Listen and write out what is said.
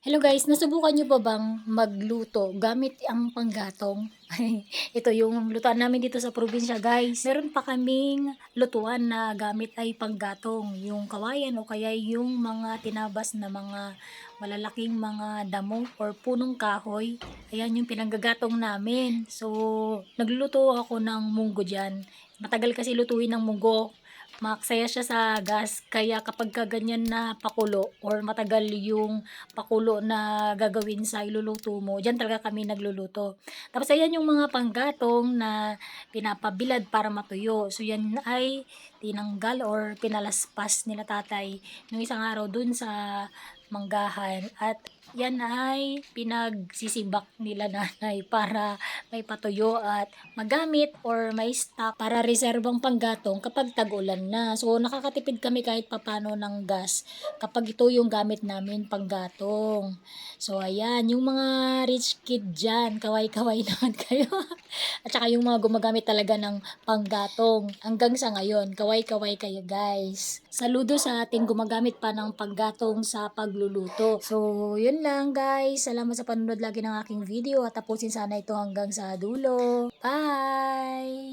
Hello guys, nasubukan nyo ba bang magluto gamit ang panggatong? Ito yung lutuan namin dito sa probinsya guys. Meron pa kaming lutuan na gamit ay panggatong. Yung kawayan o kaya yung mga tinabas na mga malalaking mga damo or punong kahoy. Ayan yung pinanggagatong namin. So, nagluluto ako ng munggo dyan. Matagal kasi lutuin ng munggo maksaya siya sa gas kaya kapag ka ganyan na pakulo or matagal yung pakulo na gagawin sa iluluto mo dyan talaga kami nagluluto. Tapos ayan yung mga panggatong na pinapabilad para matuyo. So yan ay tinanggal or pinalaspas nila tatay nung isang araw dun sa manggahan at yan ay pinagsisibak nila nanay para may patuyo at magamit or may stock para reserbang panggatong kapag tag-ulan na. So nakakatipid kami kahit papano ng gas kapag ito yung gamit namin panggatong. So ayan, yung mga rich kid dyan, kaway-kaway naman kayo. At saka yung mga gumagamit talaga ng panggatong hanggang sa ngayon, kaway-kaway kayo guys. Saludo sa ating gumagamit pa ng panggatong sa pagluluto. So yun lang guys, salamat sa panonood lagi ng aking video at tapusin sana ito hanggang sa dulo. Bye!